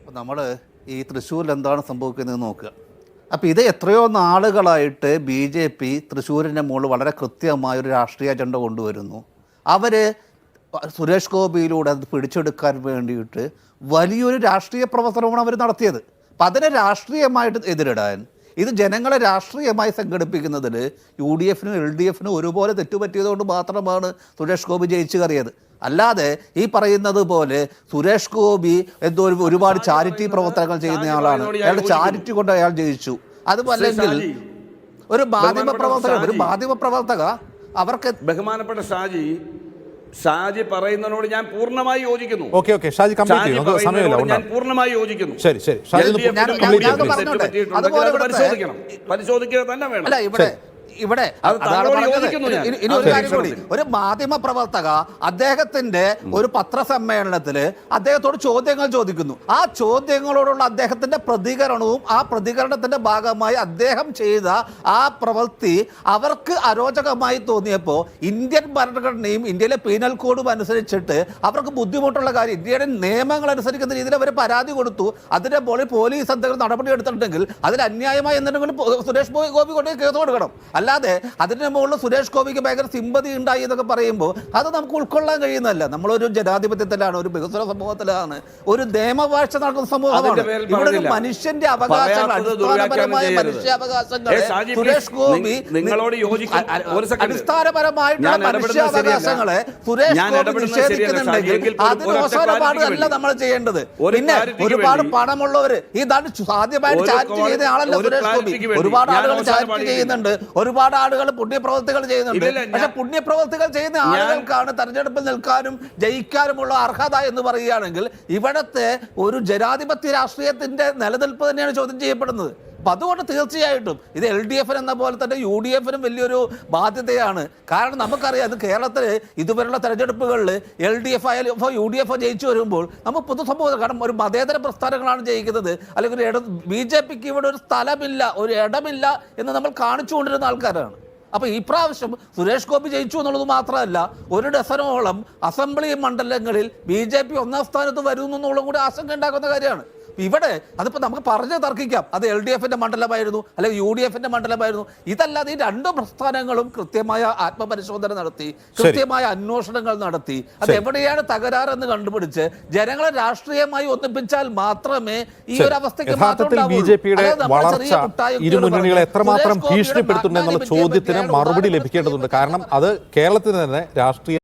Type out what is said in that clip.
അപ്പോൾ നമ്മൾ ഈ തൃശ്ശൂരിൽ എന്താണ് സംഭവിക്കുന്നത് നോക്കുക. അപ്പോൾ ഇത് എത്രയോ നാളുകളായിട്ട് ബി ജെ പി തൃശ്ശൂരിന്റെ മുകളിൽ വളരെ കൃത്യമായ ഒരു രാഷ്ട്രീയ അജണ്ട കൊണ്ടുവരുന്നു. അവർ സുരേഷ് ഗോപിയിലൂടെ അത് പിടിച്ചെടുക്കാൻ വേണ്ടിയിട്ട് വലിയൊരു രാഷ്ട്രീയ പ്രവർത്തനമാണ് അവർ നടത്തിയത്. അപ്പം അതിനെ രാഷ്ട്രീയമായിട്ട് എതിരിടാൻ ഇത് ജനങ്ങളെ രാഷ്ട്രീയമായി സംഘടിപ്പിക്കുന്നതിൽ യു ഡി എഫിനും എൽ ഡി എഫിനും ഒരുപോലെ തെറ്റുപറ്റിയതുകൊണ്ട് മാത്രമാണ് സുരേഷ് ഗോപി ജയിച്ചു കയറിയത്. അല്ലാതെ ഈ പറയുന്നത് പോലെ സുരേഷ് ഗോപി എന്തോ ഒരു ഒരുപാട് ചാരിറ്റി പ്രവർത്തനങ്ങൾ ചെയ്യുന്നയാളാണ് അയാൾ അയാളുടെ ചാരിറ്റി കൊണ്ട് അയാൾ ജയിച്ചു. അതുമല്ലെങ്കിൽ ഒരു മാധ്യമ പ്രവർത്തക ഒരു. മാധ്യമ പ്രവർത്തക അവർക്ക് ബഹുമാനപ്പെട്ട ഷാജി ഷാജി പറയുന്നതിനോട് ഞാൻ പൂർണമായി യോജിക്കുന്നു. Okay okay. ഷാജി കംപ്ലീറ്റ് ചെയ്യുന്നു സമയമില്ല പറയുന്നതിനോട് ഞാൻ പൂർണമായി യോജിക്കുന്നു. ശരി, ശരി. അതുപോലെ പരിശോധിക്കണം. പരിശോധിക്കുക തന്നെ വേണം. അല്ല ഇവിടെ ഇവിടെ ഇനി- ഒരു കാര്യം കൂടി. ഒരു മാധ്യമ പ്രവർത്തക അദ്ദേഹത്തിന്റെ ഒരു പത്രസമ്മേളനത്തിൽ അദ്ദേഹത്തോട് ചോദ്യങ്ങൾ ചോദിക്കുന്നു. ആ ചോദ്യങ്ങളോടുള്ള അദ്ദേഹത്തിന്റെ പ്രതികരണവും ആ പ്രതികരണത്തിന്റെ ഭാഗമായി അദ്ദേഹം ചെയ്ത ആ പ്രവൃത്തി അവർക്ക് അരോചകമായി തോന്നിയപ്പോൾ ഇന്ത്യൻ ഭരണഘടനയും ഇന്ത്യയിലെ പീനൽ കോഡും അനുസരിച്ചിട്ട് അവർക്ക് ബുദ്ധിമുട്ടുള്ള കാര്യം ഇന്ത്യയുടെ നിയമങ്ങൾ അനുസരിക്കുന്ന രീതിയിൽ അവർ പരാതി കൊടുത്തു. അതിന്റെ പോലെ പോലീസ് എന്തെങ്കിലും നടപടി എടുത്തിട്ടുണ്ടെങ്കിൽ അതിൽ അന്യായമായി എന്തെങ്കിലും സുരേഷ് ഗോപി കൊണ്ട് കേസ് കൊടുക്കണം. അല്ലാതെ അതിന്റെ മുകളിൽ സുരേഷ് ഗോപിക്ക് ഭയങ്കര സിമ്പതി ഉണ്ടായി എന്നൊക്കെ പറയുമ്പോൾ അത് നമുക്ക് ഉൾക്കൊള്ളാൻ കഴിയുന്നതല്ല. നമ്മളൊരു ജനാധിപത്യത്തിലാണ് ഒരു വികസന സമൂഹത്തിലാണ് ഒരു നിയമവാഴ്ച നടക്കുന്ന സമൂഹമാണ്. ഇവിടെ ഒരു മനുഷ്യന്റെ അവകാശങ്ങൾ അടിസ്ഥാനപരമായ ഷാജി, സുരേഷ് ഗോപി നിങ്ങളോട് ഒരു അടിസ്ഥാനപരമായിട്ടുള്ള മനുഷ്യാവകാശങ്ങളെ സുരേഷ് ഗോപി നിഷേധിക്കുന്നുണ്ടെങ്കിൽ അതിന് ഒരൊറ്റ മോശപാടല്ല നമ്മൾ ചെയ്യേണ്ടത്. പിന്നെ ഒരുപാട്. പണമുള്ളവര് ഇതാണ് സാധ്യമായിട്ട് ഒരു ചാറ്റ് ചെയ്യുന്ന ചെയ്ത ആളല്ല സുരേഷ് ഗോപി. ഒരുപാട് ആളുകൾ ചാറ്റ് ചെയ്യുന്നുണ്ട്. ചെയ്യുന്നുണ്ട് ഒരുപാട് ആളുകൾ പുണ്യപ്രവർത്തികൾ ചെയ്യുന്നുണ്ട്. പക്ഷെ പുണ്യപ്രവർത്തികൾ ചെയ്യുന്ന ആളുകൾക്കാണ് തെരഞ്ഞെടുപ്പിൽ നിൽക്കാനും ജയിക്കാനുമുള്ള അർഹത എന്ന് പറയുകയാണെങ്കിൽ ഇവിടത്തെ ഒരു ജനാധിപത്യ രാഷ്ട്രീയത്തിന്റെ നിലനിൽപ്പ് തന്നെയാണ് ചോദ്യം ചെയ്യപ്പെടുന്നത്. അപ്പൊ അതുകൊണ്ട് തീർച്ചയായിട്ടും ഇത് എൽ ഡി എഫിന് എന്ന പോലെ തന്നെ യു ഡി എഫിനും വലിയൊരു ബാധ്യതയാണ്. കാരണം നമുക്കറിയാം ഇത് കേരളത്തിൽ ഇതുവരെയുള്ള തെരഞ്ഞെടുപ്പുകളിൽ എൽ ഡി എഫ് ആയാലും ഇപ്പോൾ യു ഡി എഫ് ജയിച്ചു വരുമ്പോൾ നമ്മൾ പൊതുസമൂഹം കാരണം ഒരു മതേതര പ്രസ്ഥാനങ്ങളാണ് ജയിക്കുന്നത്. അല്ലെങ്കിൽ ഒരു ഇടം ബി ജെ പിക്ക് ഇവിടെ ഒരു സ്ഥലമില്ല ഒരു ഇടമില്ല എന്ന് നമ്മൾ കാണിച്ചുകൊണ്ടിരുന്ന ആൾക്കാരാണ്. അപ്പോൾ ഈ പ്രാവശ്യം സുരേഷ് ഗോപി ജയിച്ചു എന്നുള്ളത് മാത്രമല്ല ഒരു ഡസനോളം അസംബ്ലി മണ്ഡലങ്ങളിൽ ബി ജെ പി ഒന്നാം സ്ഥാനത്ത് വരുന്നു എന്നുള്ളത് കൂടി ആശങ്ക ഉണ്ടാക്കുന്ന കാര്യമാണ്. ഇവിടെ അതിപ്പോൾ നമുക്ക് പറഞ്ഞ് തർക്കിക്കാം. അത് എൽ ഡി എഫിന്റെ മണ്ഡലമായിരുന്നു അല്ലെങ്കിൽ യു ഡി എഫിന്റെ മണ്ഡലമായിരുന്നു. ഇതല്ലാതെ ഈ രണ്ട് പ്രസ്ഥാനങ്ങളും കൃത്യമായ ആത്മപരിശോധന നടത്തി കൃത്യമായ അന്വേഷണങ്ങൾ നടത്തി. അത് എവിടെയാണ് തകരാറെന്ന് കണ്ടുപിടിച്ച് ജനങ്ങളെ രാഷ്ട്രീയമായി ഒന്നിപ്പിച്ചാൽ മാത്രമേ ഈ ഒരു അവസ്ഥയ്ക്ക് മുന്നണികളെ എത്രമാത്രം സുരേഷ് ഭീഷണിപ്പെടുത്തുന്നു എന്നുള്ള ചോദ്യത്തിന് മറുപടി ലഭിക്കേണ്ടതുണ്ട്. കാരണം അത് കേരളത്തിന് തന്നെ രാഷ്ട്രീയ